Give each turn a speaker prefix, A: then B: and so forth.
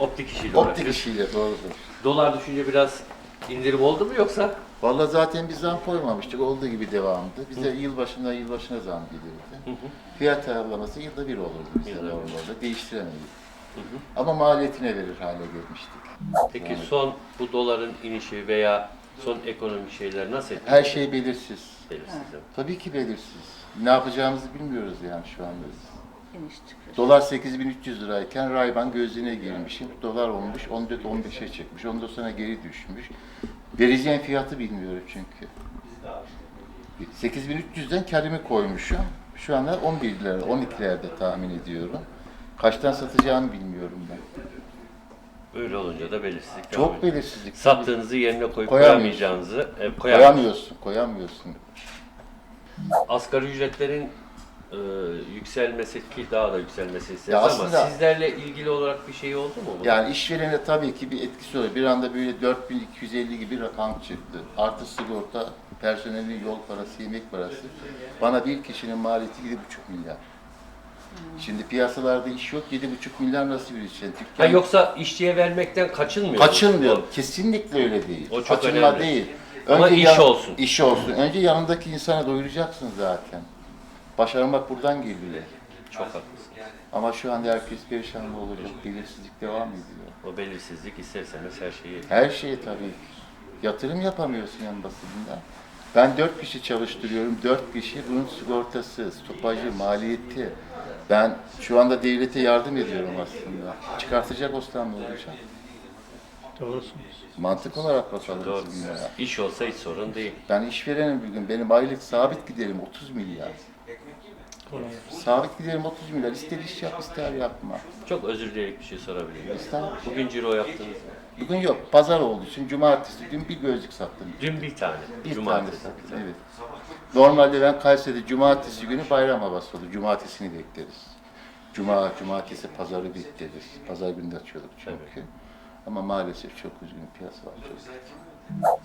A: Optik işiyle
B: Optik
A: uğraşıyoruz.
B: işiyle doğrudur.
A: Dolar düşünce biraz indirim oldu mu yoksa?
B: Vallahi zaten biz zam koymamıştık. Olduğu gibi devamdı. Bize yılbaşından yılbaşına zam gelirdi. Fiyat ayarlaması yılda bir olurdu bize
A: Yılda bir.
B: normalde. Değiştiremeyiz. Ama maliyetine verir hale gelmiştik.
A: Peki son bu doların inişi veya son ekonomik şeyler nasıl etkiledi?
B: Her şey belirsiz.
A: Belirsiz?
B: Tabii ki belirsiz. Ne yapacağımızı bilmiyoruz yani şu anda.
C: İniş çıkış.
B: Dolar 8300 lirayken Rayban gözüne girmişim. Dolar olmuş 14-15'e çıkmış. Ondan sonra geri düşmüş. Vereceğim fiyatı bilmiyorum çünkü. 8300'den karımı koymuşum. Şu anda 11 lira, 12'lerde tahmin ediyorum. Kaçtan satacağımı bilmiyorum ben.
A: Öyle olunca da belirsizlik devam
B: Çok
A: ediyor.
B: belirsizlik.
A: Sattığınızı yerine koyup
B: Koyamıyorsun.
A: koyamayacağınızı e, koyamıyorsunuz.
B: Koyamıyorsun, koyamıyorsun.
A: Asgari ücretlerin e, yükselmesi ki daha da yükselmesi isteriz
B: Ya
A: ama
B: aslında-
A: sizlerle ilgili olarak bir şey oldu mu? bunun?
B: Yani işverene tabii ki bir etkisi oluyor. Bir anda böyle 4250 gibi rakam çıktı. Artı sigorta, personelin yol parası, yemek parası. Bana bir kişinin maliyeti 7,5 milyar. Şimdi piyasalarda iş yok, 7,5 milyar nasıl bir iş? Yani
A: Ha,
B: dükkan
A: yoksa işçiye vermekten kaçınmıyor.
B: kaçınmıyor.
A: musunuz?
B: Kesinlikle öyle değil.
A: O çok
B: Kaçınma
A: önemli.
B: değil.
A: Ama iş olsun.
B: İş olsun. Önce yanındaki insana doyuracaksın zaten. Başarmak buradan geliyor.
A: Çok haklısın.
B: Ama şu anda herkes perişan olacak. Belirsizlik devam ediyor.
A: O belirsizlik isterseniz her şeyi
B: Her şeyi tabii ki. Yatırım yapamıyorsun en basitinden. Ben dört kişi çalıştırıyorum. Dört kişi bunun sigortası, stopajı, maliyeti. Ben şu anda devlete yardım ediyorum aslında. Çıkartacak ne olacak?
D: Doğrusunuz.
B: Mantık olarak bakalım
A: doğru.
B: bunlara.
A: İş olsa hiç sorun değil.
B: Ben işverenim bir gün. Benim aylık sabit giderim 30 milyar.
D: Kolay.
B: Sabit giderim 30 milyar. İster iş yap, ister yapma.
A: Çok özür dileyerek bir şey sorabilir miyim?
B: Estağfurullah.
A: Bugün ciro yaptınız mı?
B: Bugün yok. Pazar olduğu için cumartesi dün bir gözlük sattım.
A: Dün bir tane.
B: Bir
A: Cumartesi.
B: tanesi. Evet. Normalde ben Kayseri'de cumartesi günü bayram havası olur. Cumartesini bekleriz. Cuma, cumartesi, pazarı bekleriz. Pazar günü de açıyorduk çünkü. Ama maalesef çok üzgün piyasa var. Çok.